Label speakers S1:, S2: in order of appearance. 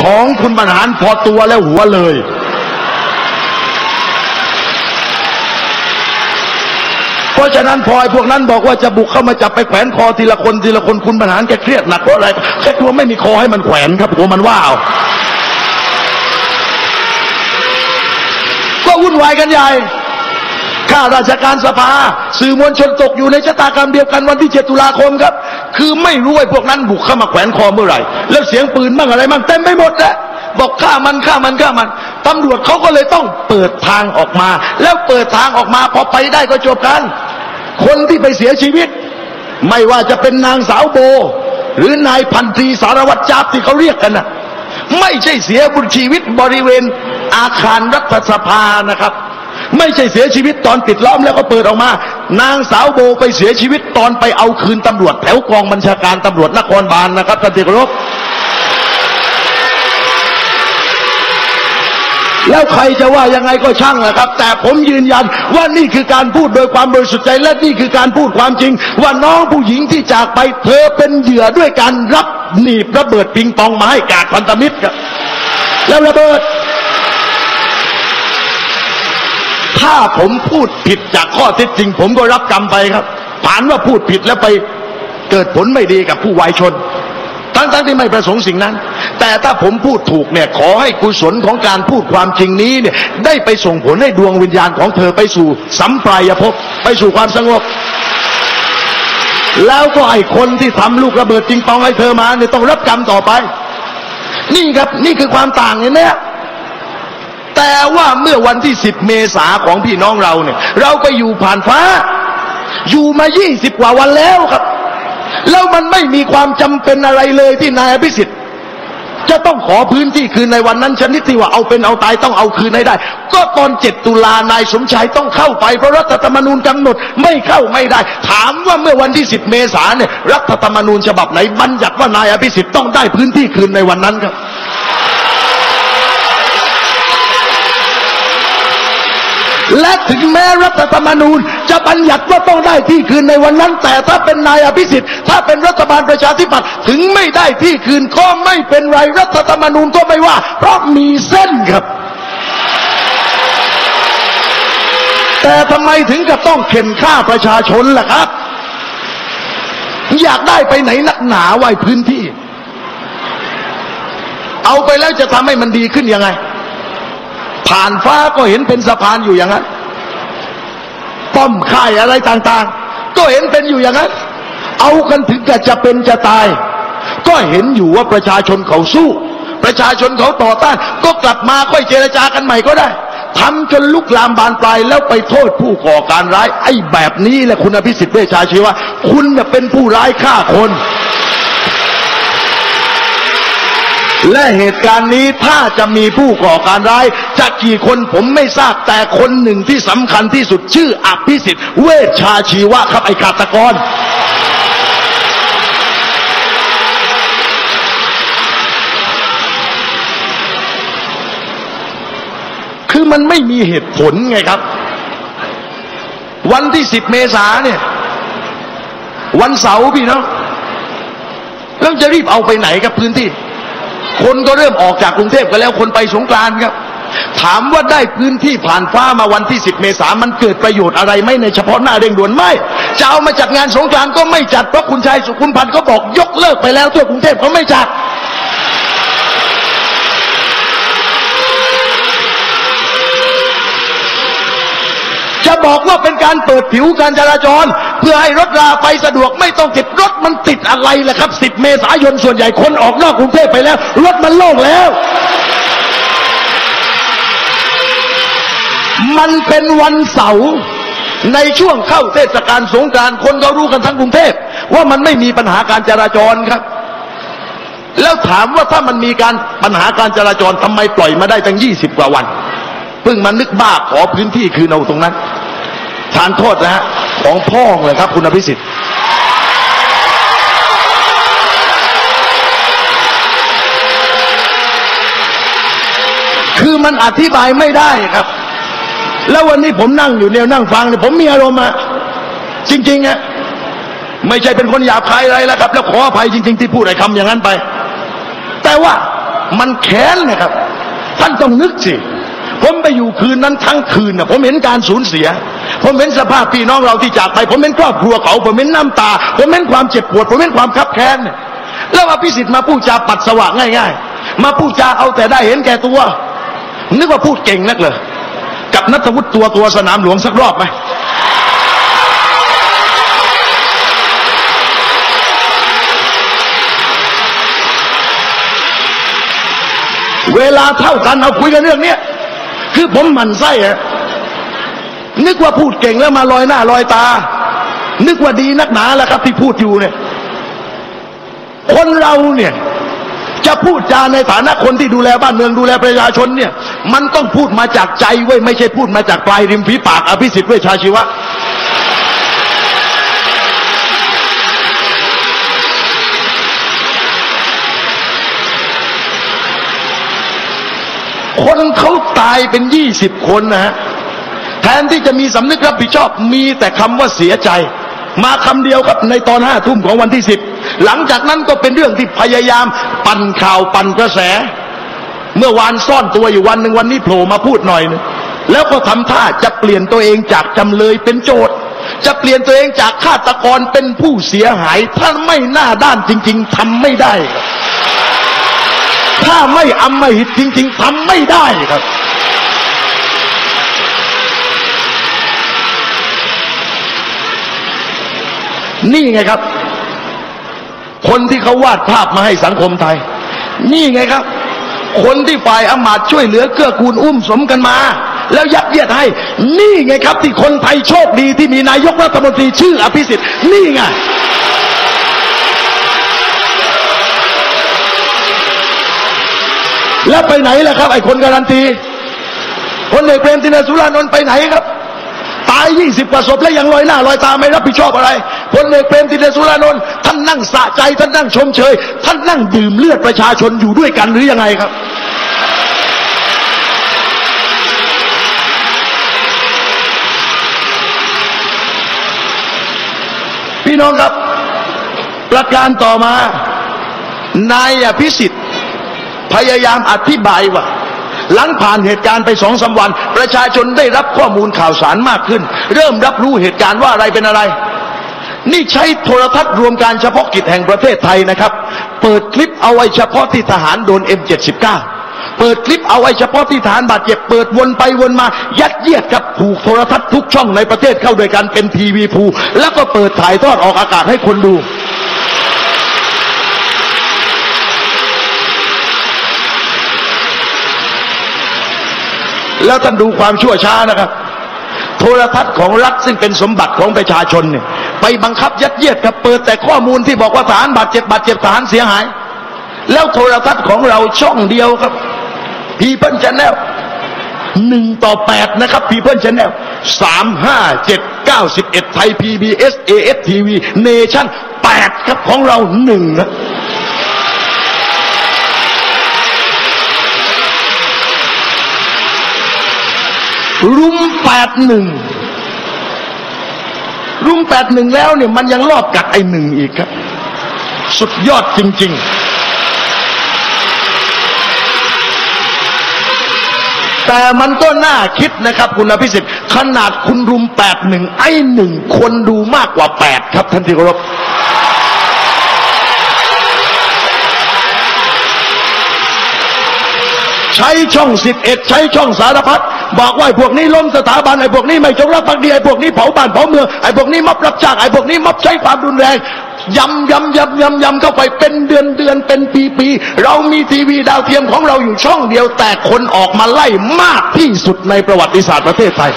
S1: ของคุณบรรหารพอตัวแล้วหัวเลย เพราะฉะนั้นพอไอ้พวกนั้นบอกว่าจะบุกเข้ามาจับไปแขวนคอทีละคนทีละคนคุณบรรหารแกเครียดหนักเพราะอะไรแกกลัวไม่มีคอให้มันแขวนครับกลัวมันว่าเอาก็วุ่นวายกันใหญ่ ข้าราชการสภา สื่อมวลชนตกอยู่ในชะตากรรมเดียวกันวันที่ 7 ตุลาคมครับ คือไม่รู้ไอ้พวกนั้นบุกเข้ามาแขวนคอเมื่อไหร่ แล้วเสียงปืนบ้างอะไรบ้างเต็มไปหมดแหละบอกฆ่ามันฆ่ามันฆ่ามันตำรวจเขาก็เลยต้องเปิดทางออกมา แล้วเปิดทางออกมาพอไปได้ก็จบกัน คนที่ไปเสียชีวิต ไม่ว่าจะเป็นนางสาวโบ หรือนายพันตรีสารวัตรจับที่เขาเรียกกันนะไม่ใช่เสียบุญชีวิตบริเวณอาคารรัฐสภานะครับ ไม่ใช่เสียชีวิตตอนปิดล้อมแล้วก็เปิดออกมา นางสาวโบไปเสียชีวิตตอนไปเอาคืนตำรวจแถวกองบัญชาการตำรวจนครบาลนะครับท่านที่เคารพแล้วใครจะว่ายังไงก็ช่างนะครับ แต่ผมยืนยันว่านี่คือการพูดโดยความบริสุทธิ์ใจและนี่คือการพูดความจริง ว่าน้องผู้หญิงที่จากไปเธอเป็นเหยื่อด้วยการรับหนีบระเบิดปิงปองมาให้กาดพันธมิตรครับแล้วระเบิด ถ้าผมพูดผิดจากข้อเท็จจริง ผมก็รับกรรมไปครับผ่านว่าพูดผิดแล้วไปเกิดผลไม่ดีกับผู้วายชน ทั้งๆที่ไม่ประสงค์สิ่งนั้น แต่ถ้าผมพูดถูกเนี่ยขอให้กุศลของการพูดความจริงนี้เนี่ยได้ไปส่งผลให้ดวงวิญญาณของเธอไปสู่สัมปรายภพไปสู่ความสงบ แล้วก็ไอ้คนที่ทำลูกระเบิดจริงปองให้เธอมาเนี่ยต้องรับกรรมต่อไป นี่ครับนี่คือความต่างเห็นไหม แต่ว่าเมื่อวันที่10เมษาของพี่น้องเราเนี่ย เราไปอยู่ผ่านฟ้า อยู่มา20กว่าวันแล้วครับ แล้วมันไม่มีความจำเป็นอะไรเลยที่นายอภิสิทธิ์จะต้องขอพื้นที่คืนในวันนั้นชนิดที่ว่าเอาเป็นเอาตายต้องเอาคืนให้ได้ ก็ตอน7ตุลานายสมชายต้องเข้าไปเพราะรัฐธรรมนูญกำหนดไม่เข้าไม่ได้ ถามว่าเมื่อวันที่10เมษาเนี่ยรัฐธรรมนูญฉบับไหนบัญญัติว่านายอภิสิทธิ์ต้องได้พื้นที่คืนในวันนั้นครับ และถึงแม้รัฐธรรมนูญ จะบัญญัติว่าต้องได้ที่คืนในวันนั้น แต่ถ้าเป็นนายอภิสิทธิ์ถ้าเป็นรัฐบาลประชาธิปัตย์ถึงไม่ได้ที่คืนก็ไม่เป็นไรรัฐธรรมนูญก็ไม่ว่า เพราะมีเส้นครับ แต่ทำไมถึงกับต้องเข็นฆ่าประชาชนล่ะครับ อยากได้ไปไหนนักหนาไว้พื้นที่ เอาไปแล้วจะทำให้มันดีขึ้นยังไง ผ่านฟ้าก็เห็นเป็นสะพานอยู่อย่างนั้น ป้อมค่ายอะไรต่างๆ ก็เห็นเป็นอยู่อย่างนั้น เอากันถึงกับจะเป็นจะตาย ก็เห็นอยู่ว่าประชาชนเขาสู้ ประชาชนเขาต่อต้าน ก็กลับมาค่อยเจรจากันใหม่ก็ได้ทำจนลุกลามบานปลายแล้วไปโทษผู้ก่อการร้าย ไอ้แบบนี้แหละคุณอภิสิทธิ์เวชชาชีวะคุณน่ะเป็นผู้ร้ายฆ่าคน และเหตุการณ์นี้ถ้าจะมีผู้ก่อการร้าย จะกี่คนผมไม่ทราบแต่คนหนึ่งที่สำคัญที่สุดชื่ออภิสิทธิ์เวชชาชีวะครับไอ้ฆาตกรคือมันไม่มีเหตุผลไงครับ วันที่สิบเมษาเนี่ย วันเสาร์พี่เนาะแล้วจะรีบเอาไปไหนกับพื้นที่ คนก็เริ่มออกจากกรุงเทพกันแล้วคนไปสงกรานครับ ถามว่าได้พื้นที่ผ่านฟ้ามาวันที่ 10 เมษามันเกิดประโยชน์อะไรไหมในเฉพาะหน้าเร่งด่วนไม่จะเอามาจัดงานสงกรานก็ไม่จัดเพราะคุณชายสุขุนพันธ์ก็บอกยกเลิกไปแล้วทั่วกรุงเทพเขาไม่จัดจะบอกว่าเป็นการเปิดผิวการจราจร เพื่อให้รถราไปสะดวกไม่ต้องติดรถมันติดอะไรล่ะครับ 10 เมษายนส่วนใหญ่คนออกนอกกรุงเทพไปแล้ว รถมันโล่งแล้ว มันเป็นวันเสาร์ในช่วงเข้าเทศกาลสงกรานต์คนก็รู้กันทั้งกรุงเทพว่ามันไม่มีปัญหาการจราจรครับ แล้วถามว่าถ้ามันมีการปัญหาการจราจรทำไมปล่อยมาได้ตั้ง20กว่าวัน เพิ่งมานึกบ้าขอพื้นที่คืนเอาตรงนั้น ทานโทษนะฮะของพ่องเลยครับ คุณอภิสิทธิ์คือมันอธิบายไม่ได้ครับ แล้ววันนี้ผมนั่งอยู่เนี่ยนั่งฟังเนี่ยผมมีอารมณ์อะจริงๆอะไม่ใช่เป็นคนหยาบคายอะไรแล้วครับ แล้วขออภัยจริง ๆ ที่พูดไอ้คำอย่างนั้นไป แต่ว่ามันแค้นนะครับ ท่านต้องนึกสิ ผมไปอยู่คืนนั้นทั้งคืนนะผมเห็นการสูญเสีย ผมเห็นสภาพพี่น้องเราที่จากไป ผมเห็นครอบครัวเขา ผมเห็นน้ำตา ผมเห็นความเจ็บปวด ผมเห็นความคับแค้น แล้วอภิสิทธิ์มาพูดจาปัดสว่างง่าย ๆ มาพูดจาเอาแต่ได้เห็นแก่ตัว นึกว่าพูดเก่งนักเลยกับนัทวุฒิตัวตัวสนามหลวงสักรอบไหมเวลาเท่ากันเอาคุยกันเรื่องเนี้ย คือผมหมันไส้อะนึกว่าพูดเก่งแล้วมาลอยหน้าลอยตา นึกว่าดีนักหนาแล้วครับที่พูดอยู่เนี่ย คนเราเนี่ย จะพูดจาในฐานะคนที่ดูแลบ้านเมืองดูแลประชาชนเนี่ย มันต้องพูดมาจากใจเว้ยไม่ใช่พูดมาจากปลายริมฝีปากอภิสิทธิ์เวชชาชีวะ คนเขายเป็นยี่สิบคนนะฮะแทนที่จะมีสำนึกรับผิดชอบมีแต่คำว่าเสียใจ มาคำเดียวครับในตอนห้าทุ่มของวันที่สิบหลังจากนั้นก็เป็นเรื่องที่พยายามปั่นข่าวปั่นกระแส เมื่อวานซ่อนตัวอยู่วันหนึ่งวันนี้โผล่มาพูดหน่อยนึงแล้วก็ทำท่าจะเปลี่ยนตัวเองจากจำเลยเป็นโจทย์จะเปลี่ยนตัวเองจากฆาตกรเป็นผู้เสียหาย ถ้าไม่หน้าด้านจริง ๆทำไม่ได้ ถ้าไม่อำมหิตจริง ๆทำไม่ได้ครับ นี่ไงครับ คนที่เขาวาดภาพมาให้สังคมไทย นี่ไงครับ คนที่ฝ่ายอำมาตช่วยเหลือเกื้อกูลอุ้มสมกันมา แล้วยัดเยียดให้ นี่ไงครับ ที่คนไทยโชคดีที่มีนายกรัฐมนตรีชื่ออภิสิทธิ์นี่ไงแล้วไปไหนล่ะครับ ไอ้คนการันตีคนเอกเปรมตินสุรานนท์ไปไหนครับ ตายยี่สิบกว่าศพแล้วยังลอยหน้าลอยตาไม่รับผิดชอบอะไรพลเอกเปรมตินสุรานนท์ท่านนั่งสะใจ ท่านนั่งชมเชย ท่านนั่งดื่มเลือดประชาชนอยู่ด้วยกันหรือยังไงครับพี่น้องครับ ประการต่อมา นายอภิสิทธิ์ พยายามอธิบายว่า หลังผ่านเหตุการณ์ไปสองสาวัน ประชาชนได้รับข้อมูลข่าวสารมากขึ้น เริ่มรับรู้เหตุการณ์ว่าอะไรเป็นอะไร นี่ใช้โทรทัศน์รวมการเฉพาะกิจแห่งประเทศไทยนะครับ เปิดคลิปเอาไว้เฉพาะที่ทหารโดน M79 เปิดคลิปเอาไว้เฉพาะที่ทหารบาดเจ็บเปิดวนไปวนมา ยัดเยียดกับผูกโทรทัศน์ทุกช่องในประเทศเข้าด้วยกันเป็นทีวีพูแล้วก็เปิดถ่ายทอดออกอากาศให้คนดู แล้วท่านดูความชั่วช้านะครับ โทรทัศน์ของรัฐซึ่งเป็นสมบัติของประชาชนเนี่ย ไปบังคับยัดเยียดกับเปิดแต่ข้อมูลที่บอกว่าทหารบาดเจ็บบาดเจ็บทหารเสียหาย แล้วโทรทัศน์ของเราช่องเดียวครับพีเพิลชแนลหนึ่งต่อแปดนะครับพีเพิลชแนลสามห้าเจ็ดเก้าสิบเอ็ดไทยพีบีเอสเอเอสทีวีเนชั่นแปดครับของเราหนึ่งนะ รุมแปดหนึ่งรุมแปดหนึ่งแล้วเนี่ยมันยังรอบกัดไอหนึ่งอีกครับ สุดยอดจริง ๆ แต่มันก็น่าคิดนะครับ คุณอภิสิทธิ์ขนาดคุณรุมแปดหนึ่งไอหนึ่งคนดูมากกว่าแปดครับท่านที่เคารพใช้ช่องสิบเอ็ดใช้ช่องสารพัด บอกว่าไอ้พวกนี้ล้มสถาบันไอ้พวกนี้ไม่จงรักภักดีไอ้พวกนี้เผาบ้านเผาเมืองไอ้พวกนี้มับรับจ้างไอ้พวกนี้มับใช้ความรุนแรงยำยำยำยำยำเข้าไปเป็นเดือนเดือนเป็นปีปีเรามีทีวีดาวเทียมของเราอยู่ช่องเดียวแต่คนออกมาไล่มากที่สุดในประวัติศาสตร์ประเทศไทย